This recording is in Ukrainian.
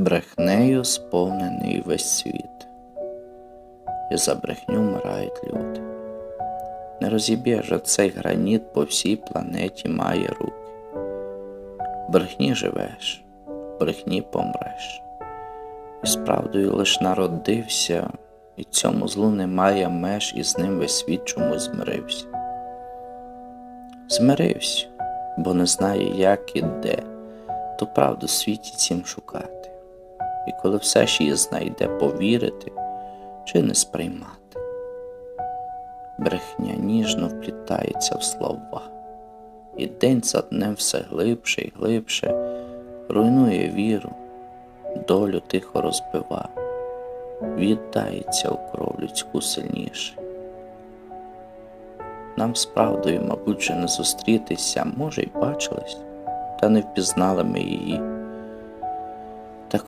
Брехнею сповнений весь світ, і за брехню вмирають люди. Не розіб'єш цей граніт по всій планеті має руки. Брехні живеш, брехні помреш. І з правдою лиш народився, і цьому злу немає меж, і з ним весь світ чомусь змирився. Змирився, бо не знає, як і де, ту правду в світі цім шукати. Коли все ж її знайде повірити чи не сприймати. Брехня ніжно вплітається в слова, і день за днем все глибше і глибше руйнує віру, долю тихо розбива, віддається у кров людську сильніше. Нам з правдою, мабуть, же не зустрітися, може, й бачились, та не впізнали ми її